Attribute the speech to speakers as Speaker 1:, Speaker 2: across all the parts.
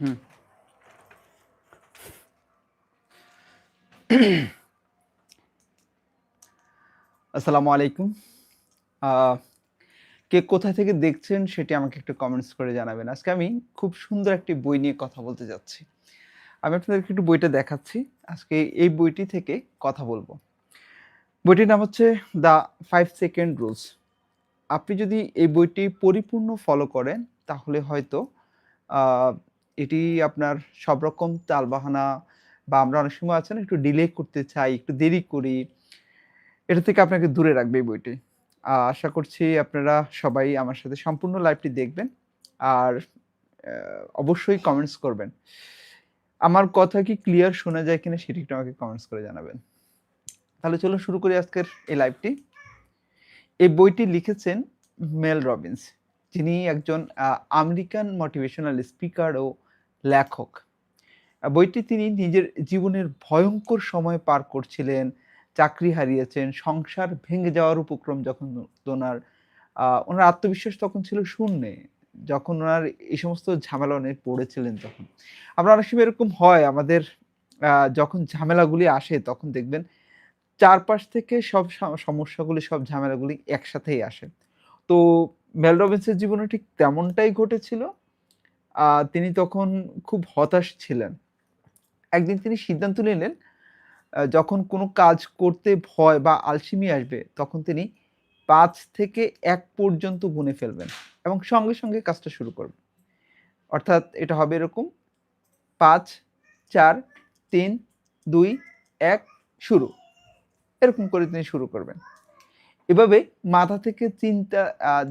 Speaker 1: হুম। আসসালামু আলাইকুম। কে কোথা থেকে দেখছেন সেটি আমাকে একটু কমেন্টস করে জানাবেন। আজকে আমি খুব সুন্দর একটি বই নিয়ে কথা বলতে যাচ্ছি। আমি আপনাদেরকে একটু বইটা দেখাচ্ছি। আজকে এই বইটি থেকে কথা বলব। বইটির নাম হচ্ছে দ্য ফাইভ সেকেন্ড রুলস। আপনি যদি এই বইটি পরিপূর্ণ ফলো করেন, তাহলে হয়তো এটি আপনার সব রকম তালবাহানা বা আমরা অনেক সময় আছে না, একটু ডিলে করতে চাই, একটু দেরি করি, এটা থেকে আপনাকে দূরে রাখবে এই বইটি। আশা করছি আপনারা সবাই আমার সাথে সম্পূর্ণ লাইভটি দেখবেন আর অবশ্যই কমেন্টস করবেন। আমার কথা কি ক্লিয়ার শোনা যায় কিনা সেটি একটু আমাকে কমেন্টস করে জানাবেন। তাহলে চলো শুরু করি আজকের এই লাইভটি এই বইটি লিখেছেন মেল রবিন্স। যিনি একজন আমেরিকান মোটিভেশনাল স্পিকার ও লেখক। বইটি তিনি নিজের জীবনের ভয়ঙ্কর সময় পার করছিলেন, চাকরি হারিয়েছেন, সংসার ভেঙে যাওয়ার উপক্রম যখন ওনার ওনার আত্মবিশ্বাস তখন ছিল শূন্যে, যখন ওনার এই সমস্ত ঝামেলা অনেক পড়েছিলেন তখন। আমরা অনেক সময় এরকম হয়, আমাদের যখন ঝামেলাগুলি আসে তখন দেখবেন চারপাশ থেকে সব সমস্যাগুলি, সব ঝামেলাগুলি একসাথেই আসে। তো মেল রবিন্সের জীবনে ঠিক তেমনটাই ঘটেছিল। তিনি তখন খুব হতাশ ছিলেন। একদিন তিনি সিদ্ধান্ত নিলেন যখন কোনো কাজ করতে ভয় বা আলসিমি আসবে, তখন তিনি পাঁচ থেকে এক পর্যন্ত গুনে ফেলবেন এবং সঙ্গে সঙ্গে কাজটা শুরু করবেন। অর্থাৎ এটা হবে এরকম, পাঁচ, চার, তিন, দুই, এক, শুরু। এরকম করে তিনি শুরু করবেন। এভাবে মাথা থেকে চিন্তা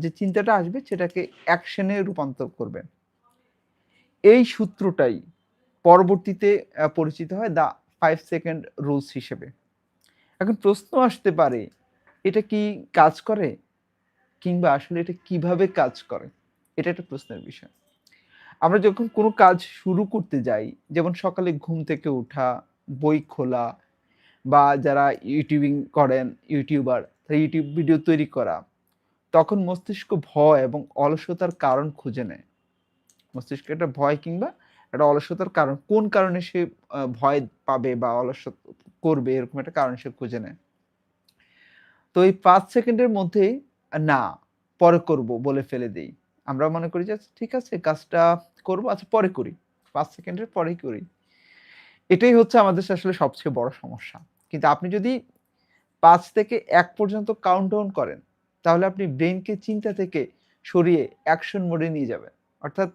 Speaker 1: যে চিন্তাটা আসবে সেটাকে অ্যাকশনে রূপান্তর করবেন। এই সূত্রটাই পরবর্তীতে পরিচিত হয় দ্য ফাইভ সেকেন্ড রুলস হিসেবে। এখন প্রশ্ন আসতে পারে, এটা কি কাজ করে কিংবা আসলে এটা কীভাবে কাজ করে? এটা একটা প্রশ্নের বিষয়। আমরা যখন কোনো কাজ শুরু করতে যাই, যেমন সকালে ঘুম থেকে ওঠা, বই খোলা বা যারা ইউটিউবিং করেন ইউটিউবার ইউটিউব ভিডিও তৈরি করা তখন মস্তিষ্ক ভয় এবং অলসতার কারণ খুঁজে নেয়। মস্তিষ্ক একটা ভয় কিংবা একটা অলসতার কারণ কোন কারণে সে ভয় পাবে বা অলসত করবে এরকম একটা কারণ সে খুঁজে নেয়। তো এই পাঁচ সেকেন্ডের মধ্যে না পরে করব বলে ফেলে দেই। আমরা মনে করি যে আচ্ছা, ঠিক আছে কাজটা করব আচ্ছা পরে করি। পাঁচ সেকেন্ডের পরেই করি। এটাই হচ্ছে আমাদের আসলে সবচেয়ে বড় সমস্যা। কিন্তু আপনি যদি পাঁচ থেকে এক পর্যন্ত কাউন্ট ডাউন করেন, তাহলে আপনি ব্রেনকে চিন্তা থেকে সরিয়ে অ্যাকশন মোডে নিয়ে যাবেন। অর্থাৎ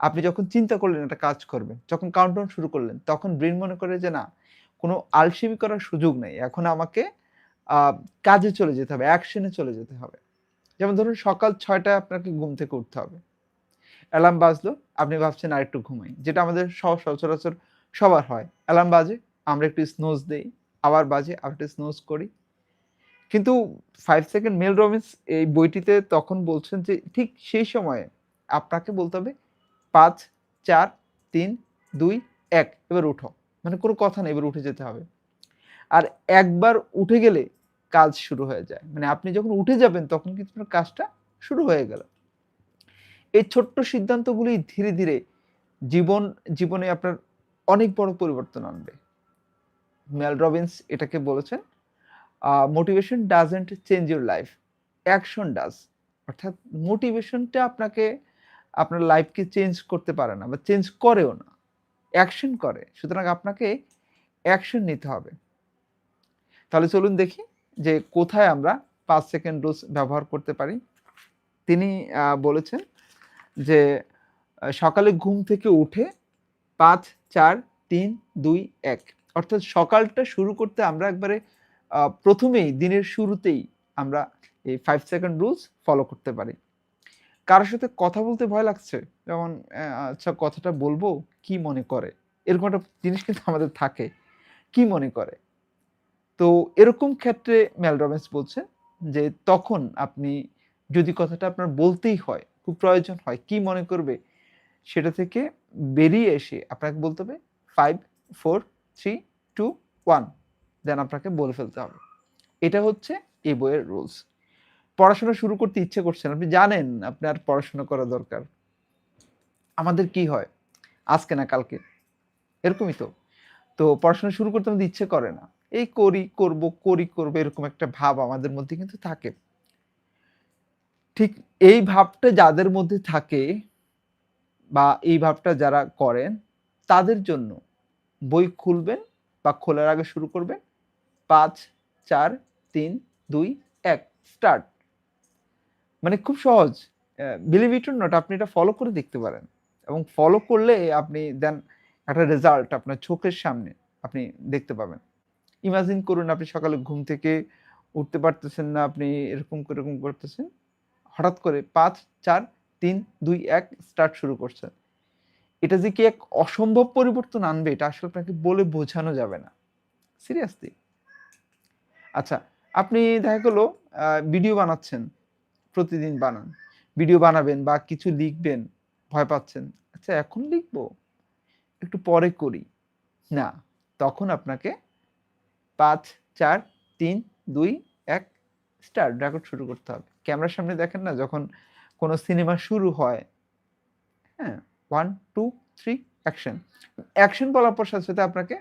Speaker 1: আপনি যখন চিন্তা করলেন একটা কাজ করবেন, যখন কাউন্ট ডাউন শুরু করলেন, তখন ব্রেন মনে করে যে না, কোনো আলসেমি করার সুযোগ নেই। এখন আমাকে কাজে চলে যেতে হবে অ্যাকশনে চলে যেতে হবে। যেমন ধরুন সকাল ছয়টায় আপনাকে ঘুম থেকে উঠতে হবে। অ্যালার্ম বাজলো, আপনি ভাবছেন আর একটু ঘুমাই, যেটা আমাদের সব সচরাচর সবার হয়। অ্যালার্ম বাজে, আমরা একটু স্নোজ দেই, আবার বাজে, আবার একটু স্নোজ করি। কিন্তু ফাইভ সেকেন্ড মেল রবিন্স এই বইটিতে তখন বলছেন যে ঠিক সেই সময়ে আপনাকে বলতে হবে পাঁচ, চার, তিন, দুই, এক, এবার উঠো। মানে কোনো কথা নেই, এবার উঠে যেতে হবে। আর একবার উঠে গেলে কাজ শুরু হয়ে যায়। মানে আপনি যখন উঠে যাবেন, তখন কিন্তু কাজটা শুরু হয়ে গেল। এই ছোট্ট সিদ্ধান্তগুলি ধীরে ধীরে জীবন, জীবনে আপনার অনেক বড় পরিবর্তন আনবে। মেল রবিন্স এটাকে বলেছেন motivation doesn't change your life action does অর্থাৎ মোটিভেশনটা আপনাকে, আপনার লাইফকে চেঞ্জ করতে পারে না বা চেঞ্জ করেও না অ্যাকশন করে। সুতরাং আপনাকে অ্যাকশন নিতে হবে। তাহলে চলুন দেখি যে কোথায় আমরা পাঁচ সেকেন্ড রুলস ব্যবহার করতে পারি। তিনি বলেছেন যে সকালে ঘুম থেকে উঠে পাঁচ, চার, তিন, দুই, এক। অর্থাৎ সকালটা শুরু করতে আমরা একবারে প্রথমেই দিনের শুরুতেই আমরা এই ফাইভ সেকেন্ড রুলস ফলো করতে পারি। কারোর সাথে কথা বলতে ভয় লাগছে, যেমন আচ্ছা কথাটা বলব, কি মনে করে? এরকম একটা জিনিস কিন্তু আমাদের থাকে, কি মনে করে? তো এরকম ক্ষেত্রে মেল রবিন্স বলছেন যে, তখন আপনি যদি কথাটা আপনার বলতেই হয়, খুব প্রয়োজন হয়, কি মনে করবে? সেটা থেকে বেরিয়ে এসে আপনাকে বলতে হবে five four three two one then আপনাকে বলে ফেলতে হবে। এটা হচ্ছে এই বইয়ের রুলস পড়াশোনা শুরু করতে ইচ্ছে করছেন আপনি জানেন আপনার পড়াশোনা করা দরকার। আমাদের কি হয়? আজকে না কালকে। এরকমই তো। তো পড়াশোনা শুরু করতে আমাদের ইচ্ছে করে না। এই করি, করব করি, করব এরকম একটা ভাব আমাদের মধ্যে কিন্তু থাকে। ঠিক এই ভাবটা যাদের মধ্যে থাকে বা এই ভাবটা যারা করেন, তাদের জন্য বই খুলবেন বা খোলার আগে শুরু করবেন। পাঁচ, চার, তিন, দুই, এক, স্টার্ট। মানে খুব সহজ। বিলিভ ইট নট আপনি এটা ফলো করে দেখতে পারেন। এবং ফলো করলে আপনি দেন একটা রেজাল্ট আপনার চোখের সামনে আপনি দেখতে পাবেন। ইমাজিন করুন আপনি সকালে ঘুম থেকে উঠতে পারতেছেন না, আপনি এরকম এরকম করতেছেন। হঠাৎ করে পাঁচ, চার, তিন, দুই, এক স্টার্ট শুরু করছেন। এটা যে কি এক অসম্ভব পরিবর্তন আনবে, এটা আসলে আপনাকে বলে বোঝানো যাবে না। সিরিয়াসলি আচ্ছা আপনি দেখা গেলো ভিডিও বানাচ্ছেন, প্রতিদিন বানান। ভিডিও বানাবেন বা কিছু লিখবেন, ভয় পাচ্ছেন। আচ্ছা এখন লিখব? একটু পরে করি। না, তখন আপনাকে পাঁচ, চার, তিন, দুই, এক স্টার্ট রেকর্ড শুরু করতে হবে। ক্যামেরার সামনে দেখেন না, যখন কোনো সিনেমা শুরু হয় হ্যাঁ one two three action action বলার পর সাথে সাথে আপনাকে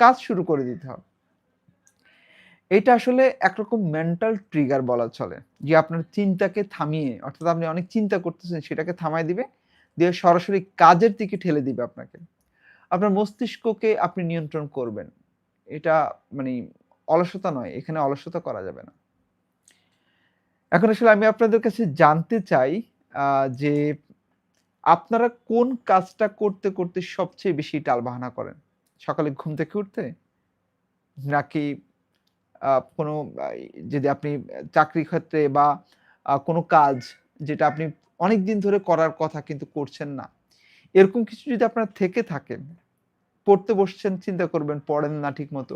Speaker 1: কাজ শুরু করে দিতে হবে। এটা আসলে একরকম মেন্টাল ট্রিগার বলা চলে। যে আপনার চিন্তাকে থামিয়ে, অর্থাৎ আপনি অনেক চিন্তা করতেছেন, সেটাকে থামায় দিবে, দিয়ে সরাসরি কাজের দিকে ঠেলে দিবে আপনাকে। আপনার মস্তিষ্ককে আপনি নিয়ন্ত্রণ করবেন। এটা মানে অলসতা নয়, এখানে অলসতা করা যাবে না। এখন আসলে আমি আপনাদের কাছে জানতে চাই যে আপনারা কোন কাজটা করতে করতে সবচেয়ে বেশি টালবাহানা করেন? সকালে ঘুম থেকে উঠতে? নাকি কোনো যদি আপনি চাকরি ক্ষেত্রে বা কোনো কাজ যেটা আপনি অনেক দিন ধরে করার কথা কিন্তু করছেন না, এরকম কিছু যদি আপনার থেকে থাকেন পড়তে বসছেন, চিন্তা করবেন, পড়েন না ঠিক মতো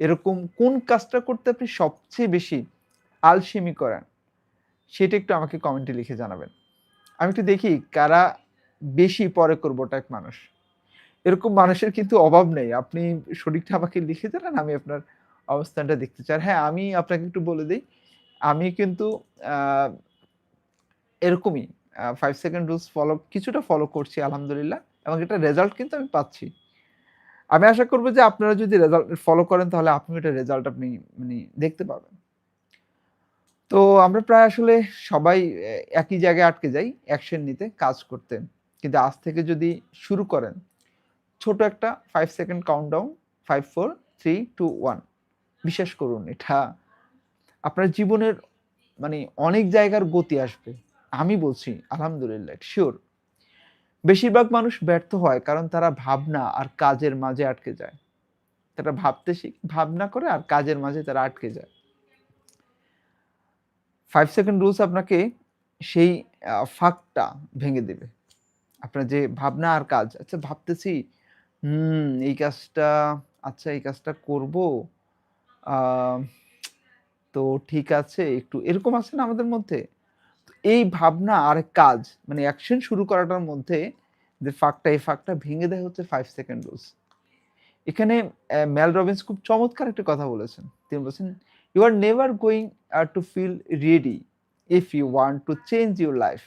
Speaker 1: এরকম কোন কাজটা করতে আপনি সবচেয়ে বেশি আলসেমি করেন, সেটা একটু আমাকে কমেন্টে লিখে জানাবেন। আমি একটু দেখি কারা বেশি পরে করব টাইপ মানুষ, এরকম মানুষের কিন্তু অভাব নেই, আপনি শরীরটা আমাকে লিখে জানান, আমি আপনার অবস্থানটা দেখতে চাই। হ্যাঁ আমি আপনাকে একটু বলে দিই, আমি কিন্তু এরকমই ফাইভ সেকেন্ড রুলস ফলো কিছুটা ফলো করছি, আলহামদুলিল্লাহ, এবং এটা রেজাল্ট কিন্তু আমি পাচ্ছি। আমি আশা করব যে আপনারা যদি রেজাল্ট ফলো করেন, তাহলে আপনি এটা রেজাল্ট আপনি মানে দেখতে পাবেন। তো আমরা প্রায় আসলে সবাই একই জায়গায় আটকে যাই অ্যাকশন নিতে, কাজ করতে। কিন্তু আজ থেকে যদি শুরু করেন, ছোট একটা five second countdown five four three two one বিশ্বাস করুন, এটা আপনার জীবনের মানে অনেক জায়গার গতি আসবে। আমি বলছি, আলহামদুলিল্লাহ শিওর বেশিরভাগ মানুষ ব্যর্থ হয় কারণ তারা ভাবনা আর কাজের মাঝে আটকে যায়। তারা ভাবতে শিখ ভাবনা করে আর কাজের মাঝে তারা আটকে যায়। ফাইভ সেকেন্ড রুলস আপনাকে সেই ফাঁকটা ভেঙে দেবে। আপনার যে ভাবনা আর কাজ আচ্ছা ভাবতেছি, হুম, এই কাজটা আচ্ছা এই কাজটা করব। তো ঠিক আছে, একটু এরকম আছে না আমাদের মধ্যে? এই ভাবনা আর কাজ মানে অ্যাকশন শুরু করাটার মধ্যে যে ফাঁকটা, এই ফাঁকটা ভেঙে দেয় হচ্ছে ফাইভ সেকেন্ড রুলস এখানে ম্যাল রবিন্স খুব চমৎকার একটা কথা বলেছেন। তিনি বলছেন you are never going to feel ready if you want to change your life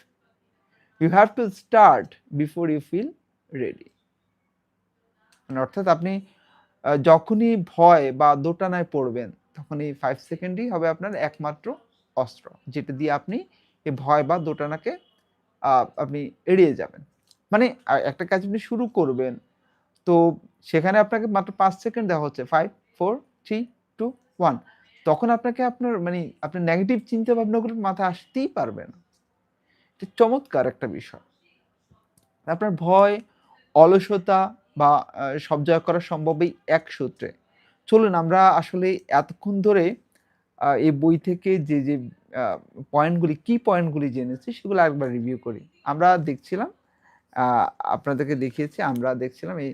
Speaker 1: you have to start before you feel ready অর্থাৎ আপনি যখনই ভয় বা দোটানায় পড়বেন তখন এই ফাইভ সেকেন্ডই হবে আপনার একমাত্র অস্ত্র, যেটা দিয়ে আপনি এই ভয় বা দোটানাকে আপনি এড়িয়ে যাবেন। মানে একটা কাজ আপনি শুরু করবেন, তো সেখানে আপনাকে মাত্র পাঁচ সেকেন্ড দেওয়া হচ্ছে five four three two one তখন আপনাকে আপনার মানে আপনার নেগেটিভ চিন্তা ভাবনাগুলো মাথায় আসতেই পারবে না। এটা চমৎকার একটা বিষয়। আপনার ভয়, অলসতা বা সব জয় করা সম্ভব এই এক সূত্রে। চলুন আমরা আসলে এতক্ষণ ধরে এই বই থেকে যে যে পয়েন্টগুলি, কি পয়েন্টগুলি জেনেছি সেগুলো একবার রিভিউ করি। আমরা দেখছিলাম আপনাদেরকে দেখিয়েছি, আমরা দেখছিলাম এই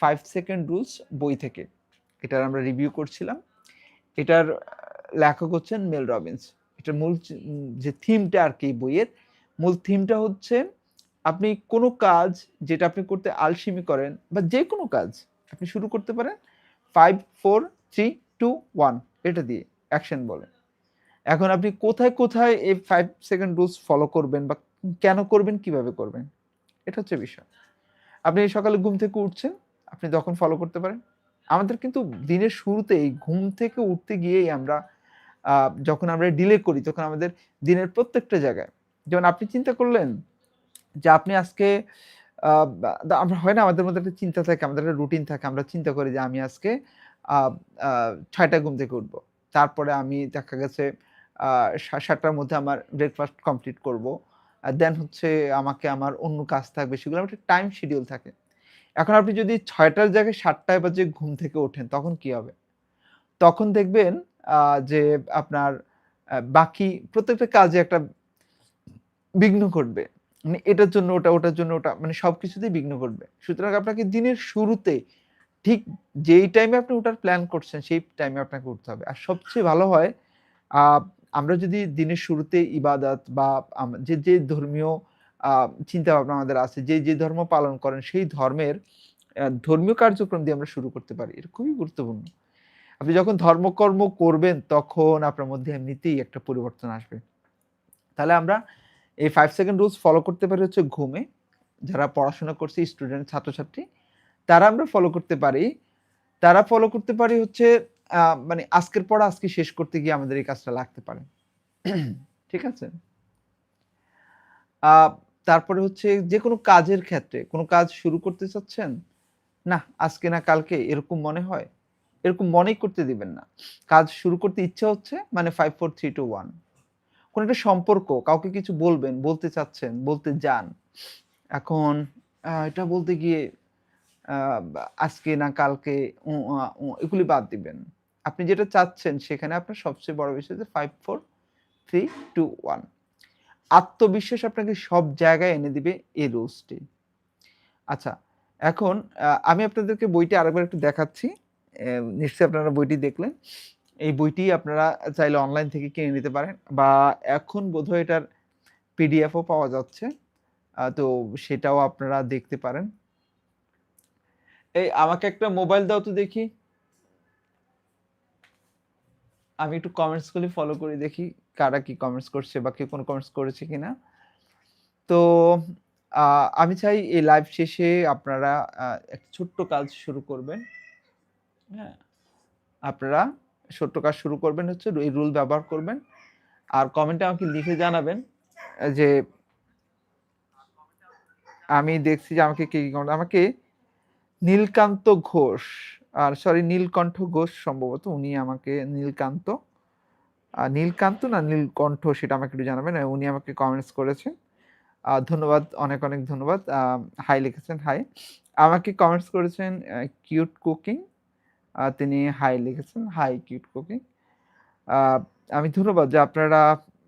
Speaker 1: ফাইভ সেকেন্ড রুলস বই থেকে। এটার আমরা রিভিউ করছিলাম। এটার লেখক হচ্ছেন মেল রবিন্স। এটার মূল যে থিমটা আর কি বইয়ের, মূল থিমটা হচ্ছে আপনি কোনো কাজ যেটা আপনি করতে আলসিমি করেন বা যে কোনো কাজ আপনি শুরু করতে পারেন five four three two one এটা দিয়ে অ্যাকশন বলে এখন আপনি কোথায় কোথায় এই ফাইভ সেকেন্ড রুলস ফলো করবেন বা কেন করবেন কীভাবে করবেন এটা হচ্ছে বিষয় আপনি সকালে ঘুম থেকে উঠছেন, আপনি তখন ফলো করতে পারেন। আমাদের কিন্তু দিনের শুরুতেই ঘুম থেকে উঠতে গিয়েই আমরা যখন আমরা ডিলে করি তখন আমাদের দিনের প্রত্যেকটা জায়গায় যেমন আপনি চিন্তা করলেন যে আপনি আজকে আমরা হয় না আমাদের মধ্যে একটা চিন্তা থাকে, আমাদের একটা রুটিন থাকে। আমরা চিন্তা করি যে আমি আজকে আ আ ৬ টায় ঘুম থেকে উঠবো। তারপরে আমি দেখা গেছে সাতটার মধ্যে আমার ব্রেকফাস্ট কমপ্লিট করব। দেন হচ্ছে আমাকে আমার অন্য কাজ থাকবে সেগুলো আমার একটা টাইম শিডিউল থাকে। এখন আপনি যদি ছয়টার জায়গায় ৭ টায় বাজে ঘুম থেকে ওঠেন তখন কি হবে? তখন দেখবেন যে আপনার বাকি প্রত্যেকটা কাজে একটা বিঘ্ন ঘটবে। মানে এটার জন্য ওটা, ওটার জন্য ওটা মানে সবকিছুতেই বিঘ্ন ঘটবে। সুতরাং আপনাকে দিনের শুরুতে ঠিক যেই টাইমে আপনি ওটার প্ল্যান করছেন সেই টাইমে আপনাকে উঠতে হবে। আর সবচেয়ে ভালো হয় আমরা যদি দিনের শুরুতে ইবাদত বা যে, যে ধর্মীয় আ চিন্তাভাবনা আমাদের আছে, যে, যে ধর্ম পালন করেন সেই ধর্মের ধর্মীয় কার্যক্রম দিয়ে আমরা শুরু করতে পারি। এটা খুবই গুরুত্বপূর্ণ। আপনি যখন ধর্মকর্ম করবেন তখন আপনার মধ্যে এমনিতেই একটা পরিবর্তন আসবে। তাহলে আমরা এই ফাইভ সেকেন্ড রুলস ফলো করতে পারি হচ্ছে ঘুমে। যারা পড়াশোনা করছে স্টুডেন্ট, ছাত্রছাত্রী তারা আমরা ফলো করতে পারি। তারা ফলো করতে পারি হচ্ছে মানে আজকের পড়া আজকে শেষ করতে গিয়ে আমাদের এই কাজটা লাগতে পারে। ঠিক আছে? তারপরে হচ্ছে যে কোনো কাজের ক্ষেত্রে কোনো কাজ শুরু করতে চাচ্ছেন? না আজকে না কালকে এরকম মনে হয়? এরকম মনেই করতে দিবেন না। কাজ শুরু করতে ইচ্ছা হচ্ছে মানে 5, 4, 3, 2, 1 কোন একটা সম্পর্ক কাউকে কিছু বলবেন, বলতে চাচ্ছেন, বলতে যান। এখন এটা বলতে গিয়ে আজকে না কালকে এগুলি বাদ দিবেন। আপনি যেটা চাচ্ছেন সেখানে আপনার সবচেয়ে বড় বিষয় যে 5, 4, 3, 2, 1 আত্মবিশ্বাস আপনাকে সব জায়গায় এনে দিবে এই রুলসটি। আচ্ছা এখন আমি আপনাদেরকে বইটি আরেকবার একটু দেখাচ্ছি। নিশ্চয়ই আপনারা বইটি দেখলেন। এই বইটি আপনারা চাইলে অনলাইন থেকে কিনে নিতে পারেন বা এখন বোধহয় এটার পিডিএফও পাওয়া যাচ্ছে। তো সেটাও আপনারা দেখতে পারেন। এই আমাকে একটা মোবাইল দাও তো দেখি। আমি একটু কমেন্টস গুলি ফলো করি, দেখি কারা কি কমেন্টস করছে বা কেউ কোন কমেন্টস করেছে কিনা। তো আমি চাই এই লাইভ শেষে আপনারা একটা ছোট্ট কাজ শুরু করবেন। হ্যাঁ? আপনারা ছোট্ট কাজ শুরু করবেন হচ্ছে এই রুল ব্যবহার করবেন। আর কমেন্টে আমাকে লিখে জানাবেন যে আমি দেখছি যে আমাকে কে, কমেন্ট আমাকে নীলকান্ত ঘোষ আর সরি নীলকণ্ঠ ঘোষ সম্ভবত উনি আমাকে নীলকান্ত আ নীলকান্ত না নীলকণ্ঠ সেটা আমাকে একটু জানাবেন। উনি আমাকে কমেন্টস করেছেন। ধন্যবাদ অনেক, অনেক ধন্যবাদ। হাই লিখেছেন হাই। আমাকে কমেন্টস করেছেন কিউট কুকিং। তিনি হাই লিখেছেন। Hi cute cooking. আমি ধন্যবাদ যে আপনারা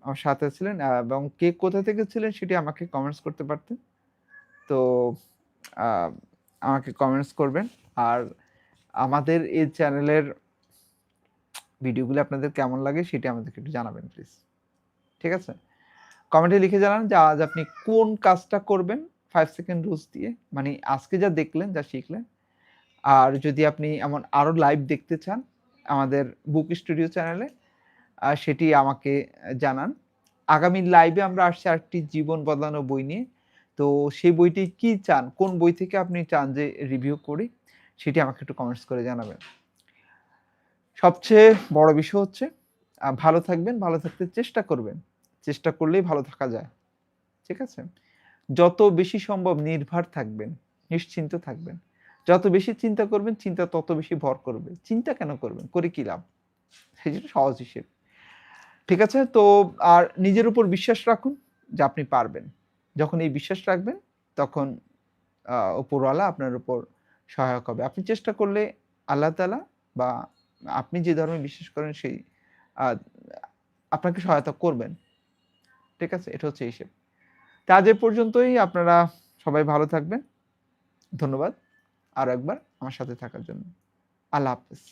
Speaker 1: আমার সাথে ছিলেন এবং কে কোথা থেকে ছিলেন সেটি আমাকে কমেন্টস করতে পারতেন। তো আমাকে কমেন্টস করবেন। আর আমাদের এই চ্যানেলের ভিডিওগুলো আপনাদের কেমন লাগে সেটি আমাদেরকে একটু জানাবেন প্লিজ। ঠিক আছে? কমেন্টে লিখে জানান যে আজ আপনি কোন কাজটা করবেন ফাইভ সেকেন্ড রুলস দিয়ে। মানে আজকে যা দেখলেন, যা শিখলেন। আর যদি আপনি এমন আরও লাইভ দেখতে চান আমাদের বুক স্টুডিও চ্যানেলে সেটি আমাকে জানান। আগামী লাইভে আমরা আসছি আরেকটি জীবন বদলানো বই নিয়ে। তো সেই বইটি কি চান? কোন বই থেকে আপনি চান যে রিভিউ করি? সেটি আমাকে একটু কমেন্টস করে জানাবেন। সবচেয়ে বড় বিষয় হচ্ছে ভালো থাকবেন, ভালো থাকতে চেষ্টা করবেন। চেষ্টা করলেই ভালো থাকা যায়। ঠিক আছে? যত বেশি সম্ভব নির্ভার থাকবেন, নিশ্চিন্ত থাকবেন। যত বেশি চিন্তা করবেন, চিন্তা তত বেশি ভর করবে। চিন্তা কেন করবেন? করে কি লাভ? সেই জন্য সহজ হিসেব। ঠিক আছে? তো আর নিজের উপর বিশ্বাস রাখুন যে আপনি পারবেন। যখন এই বিশ্বাস রাখবেন, তখন উপরওয়ালা আপনার উপর সহায়ক হবে। আপনি চেষ্টা করলে আল্লাহ তাআলা বা আপনি যে ধর্মে বিশ্বাস করেন, সেই আপনাকে সহায়তা করবেন। ঠিক আছে? এটা হচ্ছে হিসেব। তো আজ এ পর্যন্তই আপনারা সবাই ভালো থাকবেন। ধন্যবাদ আরও একবার আমার সাথে থাকার জন্য। আল্লাহ হাফেজ।